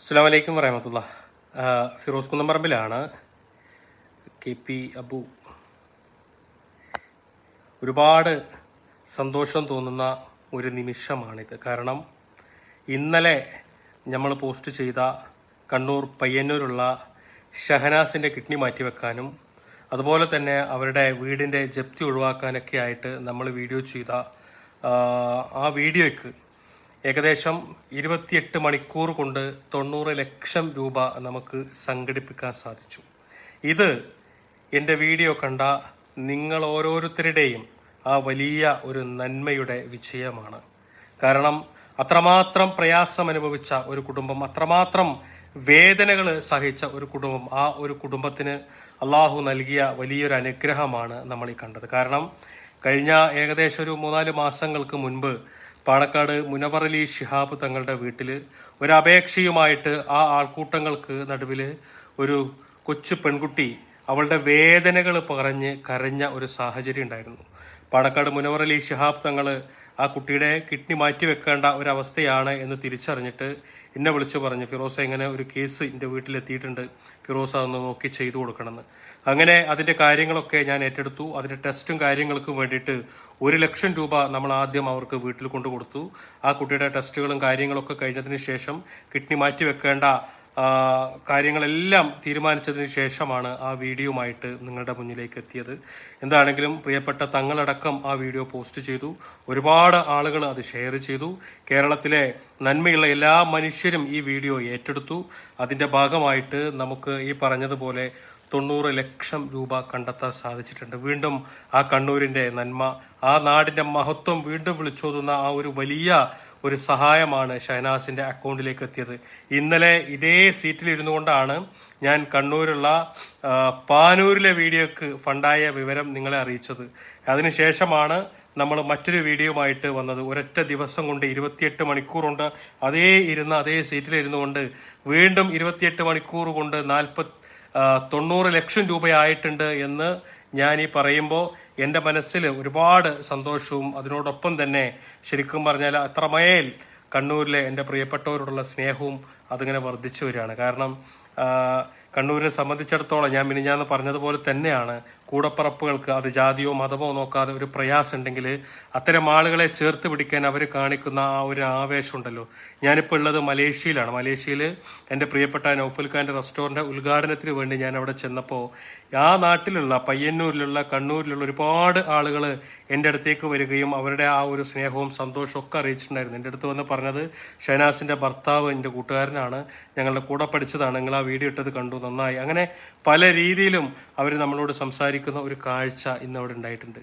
അസ്സാം വലൈക്കും വറഹമത്തുള്ള ഫിറോസ് കുന്നമ്പറമ്പിലാണ് കെ പി അബു. ഒരുപാട് സന്തോഷം തോന്നുന്ന ഒരു നിമിഷമാണിത്. കാരണം ഇന്നലെ നമ്മൾ പോസ്റ്റ് ചെയ്ത കണ്ണൂർ പയ്യന്നൂരുള്ള ഷഹനാസിന്റെ കിഡ്നി മാറ്റിവെക്കാനും അതുപോലെ തന്നെ അവരുടെ വീടിന്റെ ജപ്തി ഒഴിവാക്കാനൊക്കെ ആയിട്ട് നമ്മൾ വീഡിയോ ചെയ്ത ആ വീഡിയോയ്ക്ക് ഏകദേശം ഇരുപത്തിയെട്ട് മണിക്കൂർ കൊണ്ട് തൊണ്ണൂറ് ലക്ഷം രൂപ നമുക്ക് സംഘടിപ്പിക്കാൻ സാധിച്ചു. ഇത് എന്റെ വീഡിയോ കണ്ട നിങ്ങൾ ഓരോരുത്തരുടെയും ആ വലിയ ഒരു നന്മയുടെ വിജയമാണ്. കാരണം അത്രമാത്രം പ്രയാസം അനുഭവിച്ച ഒരു കുടുംബം അത്രമാത്രം വേദനകൾ സഹിച്ച ഒരു കുടുംബം ആ ഒരു കുടുംബത്തിന് അള്ളാഹു നൽകിയ വലിയൊരു അനുഗ്രഹമാണ് നമ്മൾ ഈ കണ്ടത്. കാരണം കഴിഞ്ഞ ഏകദേശം ഒരു മൂന്നാൽ മാസങ്ങൾക്ക് മുൻപ് പാണക്കാട് മുനവറലി ഷിഹാബ് തങ്ങളുടെ വീട്ടിൽ ഒരപേക്ഷയുമായിട്ട് ആ ആൾക്കൂട്ടങ്ങൾക്ക് നടുവിൽ ഒരു കൊച്ചു പെൺകുട്ടി അവളുടെ വേദനകൾ പറഞ്ഞ് കരഞ്ഞ ഒരു സാഹചര്യം ഉണ്ടായിരുന്നു. പാണക്കാട് മുനവറലി ഷിഹാബ് തങ്ങൾ ആ കുട്ടിയുടെ കിഡ്നി മാറ്റിവെക്കേണ്ട ഒരവസ്ഥയാണ് എന്ന് തിരിച്ചറിഞ്ഞിട്ട് എന്നെ വിളിച്ചു പറഞ്ഞു ഫിറോസ ഇങ്ങനെ ഒരു കേസ് എന്റെ വീട്ടിലെത്തിയിട്ടുണ്ട് ഫിറോസ അതൊന്ന് നോക്കി ചെയ്തു കൊടുക്കണമെന്ന്. അങ്ങനെ അതിന്റെ കാര്യങ്ങളൊക്കെ ഞാൻ ഏറ്റെടുത്തു. അതിന്റെ ടെസ്റ്റും കാര്യങ്ങൾക്കും വേണ്ടിയിട്ട് ഒരു ലക്ഷം രൂപ നമ്മൾ ആദ്യം അവർക്ക് വീട്ടിൽ കൊണ്ടു കൊടുത്തു ആ കുട്ടിയുടെ ടെസ്റ്റുകളും കാര്യങ്ങളൊക്കെ കഴിഞ്ഞതിന് ശേഷം കിഡ്നി മാറ്റിവെക്കേണ്ട കാര്യങ്ങളെല്ലാം തീരുമാനിച്ചതിന് ശേഷമാണ് ആ വീഡിയോയുമായിട്ട് നിങ്ങളുടെ മുന്നിലേക്ക് എത്തിയത്. എന്താണെങ്കിലും പ്രിയപ്പെട്ട തങ്ങളടക്കം ആ വീഡിയോ പോസ്റ്റ് ചെയ്തു. ഒരുപാട് ആളുകൾ അത് ഷെയർ ചെയ്തു. കേരളത്തിലെ നന്മയുള്ള എല്ലാ മനുഷ്യരും ഈ വീഡിയോ ഏറ്റെടുത്തു. അതിന്റെ ഭാഗമായിട്ട് നമുക്ക് ഈ പറഞ്ഞതുപോലെ തൊണ്ണൂറ് ലക്ഷം രൂപ കണ്ടെത്താൻ സാധിച്ചിട്ടുണ്ട്. വീണ്ടും ആ കണ്ണൂരിന്റെ നന്മ ആ നാടിന്റെ മഹത്വം വീണ്ടും വിളിച്ചോതുന്ന ആ ഒരു വലിയ ഒരു സഹായമാണ് ഷഹനാസിന്റെ അക്കൗണ്ടിലേക്ക് എത്തിയത്. ഇന്നലെ ഇതേ സീറ്റിൽ ഇരുന്നു കൊണ്ടാണ് ഞാൻ കണ്ണൂരുള്ള പാനൂരിലെ വീഡിയോക്ക് ഫണ്ടായ വിവരം നിങ്ങളെ അറിയിച്ചത്. അതിനുശേഷമാണ് നമ്മൾ മറ്റൊരു വീഡിയോയുമായിട്ട് വന്നത്. ഒരൊറ്റ ദിവസം കൊണ്ട് ഇരുപത്തിയെട്ട് മണിക്കൂറുണ്ട്. അതേ ഇരുന്ന് അതേ സീറ്റിൽ ഇരുന്നു കൊണ്ട് വീണ്ടും ഇരുപത്തിയെട്ട് മണിക്കൂർ കൊണ്ട് നാൽപ്പത്തി തൊണ്ണൂറ് ലക്ഷം രൂപയായിട്ടുണ്ട് എന്ന് ഞാൻ ഈ പറയുമ്പോൾ എന്റെ മനസ്സിൽ ഒരുപാട് സന്തോഷവും അതിനോടൊപ്പം തന്നെ ശരിക്കും പറഞ്ഞാൽ അത്രമേൽ കണ്ണൂരിലെ എന്റെ പ്രിയപ്പെട്ടവരോടുള്ള സ്നേഹവും അതിങ്ങനെ വർദ്ധിച്ചു വരികയാണ്. കാരണം കണ്ണൂരിനെ സംബന്ധിച്ചിടത്തോളം ഞാൻ മിനിഞ്ഞാന്ന് പറഞ്ഞതുപോലെ തന്നെയാണ് കൂടപ്പറപ്പുകൾക്ക് അത് ജാതിയോ മതമോ നോക്കാതെ ഒരു പ്രയാസം ഉണ്ടെങ്കിൽ അത്തരം ആളുകളെ ചേർത്ത് പിടിക്കാൻ അവർ കാണിക്കുന്ന ആ ഒരു ആവേശം ഉണ്ടല്ലോ ഞാനിപ്പോൾ ഉള്ളത് മലേഷ്യയിലാണ്. മലേഷ്യയിൽ എന്റെ പ്രിയപ്പെട്ട നൗഫൽ ഖാന്റെ റെസ്റ്റോറന്റ് ഉദ്ഘാടനത്തിന് വേണ്ടി ഞാൻ അവിടെ ചെന്നപ്പോൾ ആ നാട്ടിലുള്ള പയ്യന്നൂരിലുള്ള കണ്ണൂരിലുള്ള ഒരുപാട് ആളുകൾ എന്റെ അടുത്തേക്ക് വരികയും അവരുടെ ആ ഒരു സ്നേഹവും സന്തോഷവും ഒക്കെ അറിയിച്ചിട്ടുണ്ടായിരുന്നു. എന്റെ അടുത്ത് വന്ന് പറഞ്ഞത് ഷഹനാസിന്റെ ഭർത്താവ് എന്റെ കൂട്ടുകാരനാണ് ഞങ്ങളുടെ കൂടെ പഠിച്ചതാണ് നിങ്ങൾ ആ വീഡിയോ ഇട്ടത് കണ്ടു നന്നായി. അങ്ങനെ പല രീതിയിലും അവർ നമ്മളോട് സംസാരിക്കുന്ന ഒരു കാഴ്ച ഇന്ന് അവിടെ ഉണ്ടായിട്ടുണ്ട്.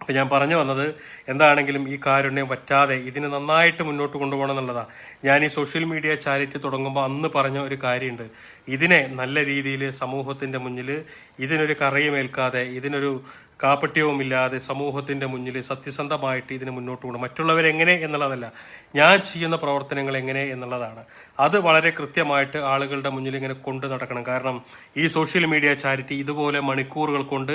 അപ്പം ഞാൻ പറഞ്ഞു വന്നത് എന്താണെങ്കിലും ഈ കാരുണ്യം പറ്റാതെ ഇതിനെ നന്നായിട്ട് മുന്നോട്ട് കൊണ്ടുപോകണം എന്നുള്ളതാണ് ഞാൻ ഈ സോഷ്യൽ മീഡിയ ചാരിറ്റി തുടങ്ങുമ്പോൾ അന്ന് പറഞ്ഞ ഒരു കാര്യമുണ്ട്. ഇതിനെ നല്ല രീതിയിൽ സമൂഹത്തിന്റെ മുന്നിൽ ഇതിനൊരു കറയുമേൽക്കാതെ ഇതിനൊരു കാപ്പട്യവുമില്ലാതെ സമൂഹത്തിന്റെ മുന്നിൽ സത്യസന്ധമായിട്ട് ഇതിന് മുന്നോട്ട് പോകണം മറ്റുള്ളവരെങ്ങനെ എന്നുള്ളതല്ല ഞാൻ ചെയ്യുന്ന പ്രവർത്തനങ്ങൾ എങ്ങനെ എന്നുള്ളതാണ്. അത് വളരെ കൃത്യമായിട്ട് ആളുകളുടെ മുന്നിൽ ഇങ്ങനെ കൊണ്ടു നടക്കണം. കാരണം ഈ സോഷ്യൽ മീഡിയ ചാരിറ്റി ഇതുപോലെ മണിക്കൂറുകൾ കൊണ്ട്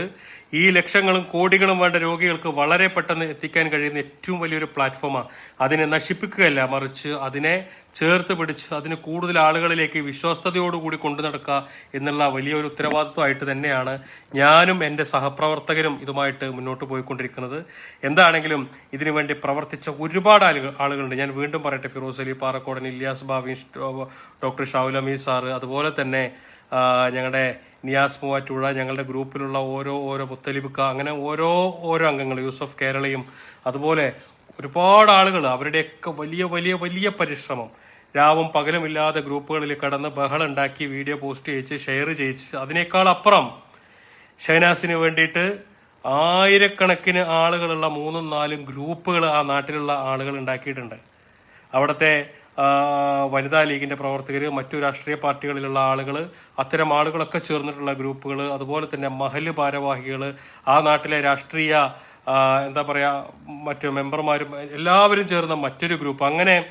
ഈ ലക്ഷങ്ങളും കോടികളും വേണ്ട രോഗികൾക്ക് വളരെ പെട്ടെന്ന് എത്തിക്കാൻ കഴിയുന്ന ഏറ്റവും വലിയൊരു പ്ലാറ്റ്ഫോമാണ്. അതിനെ നശിപ്പിക്കുകയല്ല മറിച്ച് അതിനെ ചേർത്ത് പിടിച്ച് അതിന് കൂടുതൽ ആളുകളിലേക്ക് വിശ്വസ്തയോടുകൂടി കൊണ്ടു നടക്കുക എന്നുള്ള വലിയൊരു ഉത്തരവാദിത്വമായിട്ട് തന്നെയാണ് ഞാനും എന്റെ സഹപ്രവർത്തകരും ഇതുമായിട്ട് മുന്നോട്ട് പോയിക്കൊണ്ടിരിക്കുന്നത്. എന്താണെങ്കിലും ഇതിനു വേണ്ടി പ്രവർത്തിച്ച ഒരുപാട് ആളുകൾ ആളുകളുണ്ട്. ഞാൻ വീണ്ടും പറയട്ടെ ഫിറോസ് അലി പാറക്കോടൻ ഇല്യാസ് ബാബി ഡോക്ടർ ഷാവുൽ അമീ സാറ് അതുപോലെ തന്നെ ഞങ്ങളുടെ നിയാസ് മൂവാറ്റൂഴ ഞങ്ങളുടെ ഗ്രൂപ്പിലുള്ള ഓരോ ഓരോ മുത്തലിബിക്ക അങ്ങനെ ഓരോ ഓരോ അംഗങ്ങൾ യൂസഫ് കേരളയും അതുപോലെ ഒരുപാട് ആളുകൾ അവരുടെയൊക്കെ വലിയ വലിയ വലിയ പരിശ്രമം. രാവും പകലുമില്ലാതെ ഗ്രൂപ്പുകളിൽ കടന്ന് ബഹളം ഉണ്ടാക്കി വീഡിയോ പോസ്റ്റ് ചെയ്യിച്ച് ഷെയർ ചെയ്യിച്ച് അതിനേക്കാൾ അപ്പുറം ഷൈനാസിന് വേണ്ടിയിട്ട് ആയിരക്കണക്കിന് ആളുകളുള്ള മൂന്നും നാലും ഗ്രൂപ്പുകൾ ആ നാട്ടിലുള്ള ആളുകൾ ഉണ്ടാക്കിയിട്ടുണ്ട്. അവിടുത്തെ വനിതാ ലീഗിന്റെ പ്രവർത്തകർ മറ്റു രാഷ്ട്രീയ പാർട്ടികളിലുള്ള ആളുകൾ അത്തരം ആളുകളൊക്കെ ചേർന്നിട്ടുള്ള ഗ്രൂപ്പുകൾ അതുപോലെ തന്നെ മഹൽ ഭാരവാഹികൾ ആ നാട്ടിലെ രാഷ്ട്രീയ എന്താ പറയുക മറ്റു മെമ്പർമാരും എല്ലാവരും ചേർന്ന മറ്റൊരു ഗ്രൂപ്പ്. അങ്ങനെ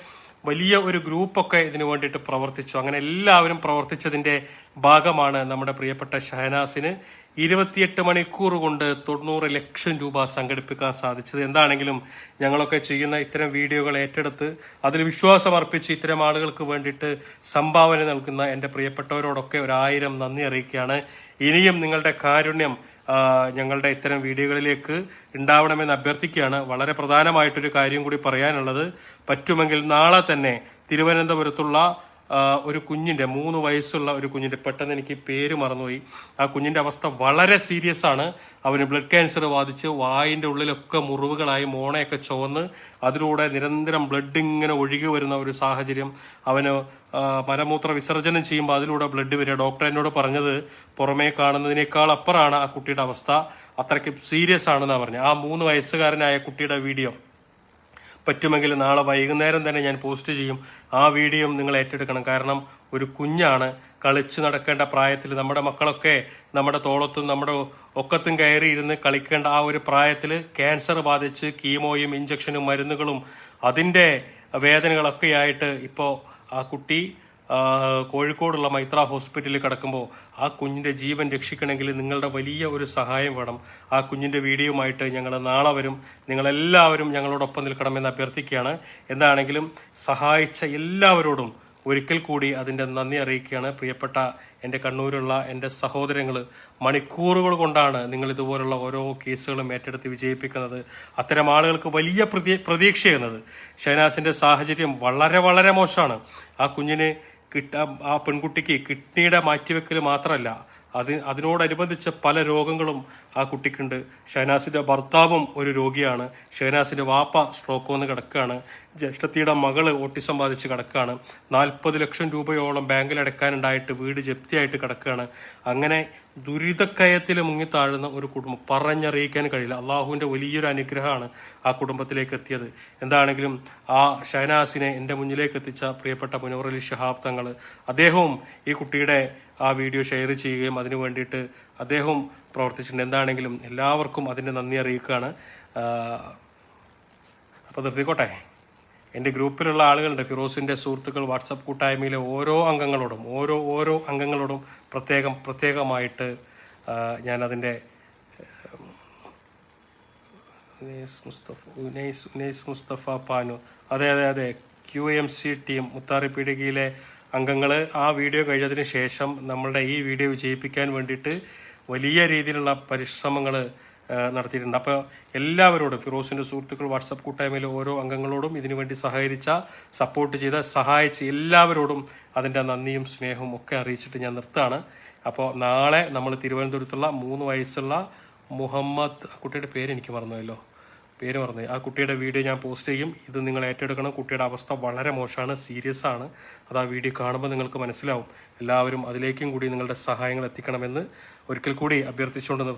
വലിയ ഒരു ഗ്രൂപ്പൊക്കെ ഇതിനു വേണ്ടിയിട്ട് പ്രവർത്തിച്ചു. അങ്ങനെ എല്ലാവരും പ്രവർത്തിച്ചതിന്റെ ഭാഗമാണ് നമ്മുടെ പ്രിയപ്പെട്ട ഷഹനാസിന്. ഇരുപത്തിയെട്ട് മണിക്കൂർ കൊണ്ട് തൊണ്ണൂറ് ലക്ഷം രൂപ സംഘടിപ്പിക്കാൻ സാധിച്ചത് എന്താണെങ്കിലും ഞങ്ങളൊക്കെ ചെയ്യുന്ന ഇത്തരം വീഡിയോകൾ ഏറ്റെടുത്ത് അതിൽ വിശ്വാസം അർപ്പിച്ച് ഇത്തരം ആളുകൾക്ക് വേണ്ടിയിട്ട് സംഭാവന നൽകുന്ന എന്റെ പ്രിയപ്പെട്ടവരോടൊക്കെ ഒരായിരം നന്ദി അറിയിക്കുകയാണ്. ഇനിയും നിങ്ങളുടെ കാരുണ്യം ഞങ്ങളുടെ ഇത്തരം വീഡിയോകളിലേക്ക് ഉണ്ടാവണമെന്ന് അഭ്യർത്ഥിക്കുകയാണ്. വളരെ പ്രധാനമായിട്ടൊരു കാര്യം കൂടി പറയാനുള്ളത് പറ്റുമെങ്കിൽ നാളെ തന്നെ തിരുവനന്തപുരത്തുള്ള ഒരു കുഞ്ഞിന്റെ മൂന്ന് വയസ്സുള്ള ഒരു കുഞ്ഞിന്റെ പെട്ടെന്ന് എനിക്ക് പേര് മറന്നുപോയി. ആ കുഞ്ഞിന്റെ അവസ്ഥ വളരെ സീരിയസ് ആണ്. അവന് ബ്ലഡ് ക്യാൻസർ ബാധിച്ച് വായിന്റെ ഉള്ളിലൊക്കെ മുറിവുകളായി മോണയൊക്കെ ചുവന്ന് അതിലൂടെ നിരന്തരം ബ്ലഡ് ഇങ്ങനെ ഒഴുകി വരുന്ന ഒരു സാഹചര്യം. അവന് മലമൂത്ര വിസർജനം ചെയ്യുമ്പോൾ അതിലൂടെ ബ്ലഡ് വരിക. ഡോക്ടർ എന്നോട് പറഞ്ഞത് പുറമേ കാണുന്നതിനേക്കാൾ അപ്പുറമാണ് ആ കുട്ടിയുടെ അവസ്ഥ. അത്രയ്ക്ക് സീരിയസ് ആണെന്നാണ് പറഞ്ഞത് ആ മൂന്ന് വയസ്സുകാരനായ കുട്ടിയുടെ വീഡിയോ പറ്റുമെങ്കിൽ നാളെ വൈകുന്നേരം തന്നെ ഞാൻ പോസ്റ്റ് ചെയ്യും. ആ വീഡിയോ നിങ്ങൾ ഏറ്റെടുക്കണം. കാരണം ഒരു കുഞ്ഞാണ് കളിച്ച് നടക്കേണ്ട പ്രായത്തിൽ നമ്മുടെ മക്കളൊക്കെ നമ്മുടെ തോളത്തും നമ്മുടെ ഒക്കത്തും കയറി ഇരുന്ന് കളിക്കേണ്ട ആ ഒരു പ്രായത്തിൽ ക്യാൻസർ ബാധിച്ച് കീമോയും ഇഞ്ചക്ഷനും മരുന്നുകളും അതിന്റെ വേദനകളൊക്കെയായിട്ട് ഇപ്പോൾ ആ കുട്ടി കോഴിക്കോടുള്ള മൈത്ര ഹോസ്പിറ്റലിൽ കിടക്കുമ്പോൾ ആ കുഞ്ഞിന്റെ ജീവൻ രക്ഷിക്കണമെങ്കിൽ നിങ്ങളുടെ വലിയ ഒരു സഹായം വേണം. ആ കുഞ്ഞിന്റെ വീഡിയോയുമായിട്ട് ഞങ്ങൾ നാളെ വരും. നിങ്ങളെല്ലാവരും ഞങ്ങളോടൊപ്പം നിൽക്കണമെന്ന് അഭ്യർത്ഥിക്കുകയാണ്. എന്താണെങ്കിലും സഹായിച്ച എല്ലാവരോടും ഒരിക്കൽ കൂടി അതിന്റെ നന്ദി അറിയിക്കുകയാണ്. പ്രിയപ്പെട്ട എന്റെ കണ്ണൂരുള്ള എന്റെ സഹോദരങ്ങൾ മണിക്കൂറുകൾ കൊണ്ടാണ് നിങ്ങൾ ഇതുപോലുള്ള ഓരോ കേസുകളും ഏറ്റെടുത്ത് വിജയിപ്പിക്കുന്നത്. അത്തരം ആളുകൾക്ക് വലിയ പ്രതീ പ്രതീക്ഷയുന്നത് ഷഹനാസിന്റെ സാഹചര്യം വളരെ വളരെ മോശമാണ്. ആ കുഞ്ഞിന് കിട്ട ആ പെൺകുട്ടിക്ക് കിഡ്നിയുടെ മാറ്റിവെക്കൽ മാത്രമല്ല അത് അതിനോടനുബന്ധിച്ച പല രോഗങ്ങളും ആ കുട്ടിക്കുണ്ട്. ഷഹനാസിന്റെ ഭർത്താവും ഒരു രോഗിയാണ്. ഷഹനാസിന്റെ വാപ്പ സ്ട്രോക്ക് വന്ന് കിടക്കുകയാണ്. ജ്യേഷ്ഠത്തിയുടെ മകൾ ഓട്ടിസം ബാധിച്ച് കിടക്കുകയാണ്. നാൽപ്പത് ലക്ഷം രൂപയോളം ബാങ്കിൽ അടക്കാനുണ്ടായിട്ട് വീട് ജപ്തിയായിട്ട് കിടക്കുകയാണ്. അങ്ങനെ ദുരിതക്കയത്തിൽ മുങ്ങിത്താഴുന്ന ഒരു കുടുംബം. പറഞ്ഞറിയിക്കാൻ കഴിയില്ല. അള്ളാഹുവിന്റെ വലിയൊരു അനുഗ്രഹമാണ് ആ കുടുംബത്തിലേക്ക് എത്തിയത്. എന്താണെങ്കിലും ആ ഷഹനാസിനെ എന്റെ മുന്നിലേക്ക് എത്തിച്ച പ്രിയപ്പെട്ട മുനവർ അലി ഷഹാബ് തങ്ങൾ അദ്ദേഹവും ഈ കുട്ടിയുടെ ആ വീഡിയോ ഷെയർ ചെയ്യുകയും അതിനു വേണ്ടിയിട്ട് അദ്ദേഹവും പ്രവർത്തിച്ചിട്ടുണ്ട്. എന്താണെങ്കിലും എല്ലാവർക്കും അതിന്റെ നന്ദി അറിയിക്കുകയാണ്. അപ്പോൾ നിർത്തിക്കോട്ടെ? എന്റെ ഗ്രൂപ്പിലുള്ള ആളുകളുണ്ട് ഫിറോസിന്റെ സുഹൃത്തുക്കൾ വാട്സപ്പ് കൂട്ടായ്മയിലെ ഓരോ അംഗങ്ങളോടും ഓരോ ഓരോ അംഗങ്ങളോടും പ്രത്യേകം പ്രത്യേകമായിട്ട് ഞാനതിന്റെ ഉനൈസ് മുസ്തഫ ഉനൈസ് ഉനൈസ് മുസ്തഫ പാനു. അതെ അതെ അതെ ക്യു എം സി ടീം മുത്താറി പീടികയിലെ അംഗങ്ങൾ ആ വീഡിയോ കഴിഞ്ഞതിന് ശേഷം നമ്മളുടെ ഈ വീഡിയോ വിജയിപ്പിക്കാൻ വേണ്ടിയിട്ട് വലിയ രീതിയിലുള്ള പരിശ്രമങ്ങൾ നടത്തിയിട്ടുണ്ട്. അപ്പോൾ എല്ലാവരോടും ഫിറോസിന്റെ സുഹൃത്തുക്കൾ വാട്സപ്പ് കൂട്ടായ്മയിലെ ഓരോ അംഗങ്ങളോടും ഇതിനുവേണ്ടി സഹകരിച്ച സപ്പോർട്ട് ചെയ്ത സഹായിച്ച എല്ലാവരോടും അതിന്റെ നന്ദിയും സ്നേഹവും ഒക്കെ അറിയിച്ചിട്ട് ഞാൻ നിർത്താണ് അപ്പോൾ നാളെ നമ്മൾ തിരുവനന്തപുരത്തുള്ള മൂന്ന് വയസ്സുള്ള മുഹമ്മദ് കുട്ടിയുടെ പേര് എനിക്ക് മറന്നുവല്ലോ പേര് പറഞ്ഞു ആ കുട്ടിയുടെ വീഡിയോ ഞാൻ പോസ്റ്റ് ചെയ്യും. ഇത് നിങ്ങൾ ഏറ്റെടുക്കണം. കുട്ടിയുടെ അവസ്ഥ വളരെ മോശമാണ് സീരിയസ് ആണ്. അത് ആ വീഡിയോ കാണുമ്പോൾ നിങ്ങൾക്ക് മനസ്സിലാവും. എല്ലാവരും അതിലേക്കും കൂടി നിങ്ങളുടെ സഹായങ്ങൾ എത്തിക്കണമെന്ന് ഒരിക്കൽ കൂടി അഭ്യർത്ഥിച്ചുകൊണ്ട്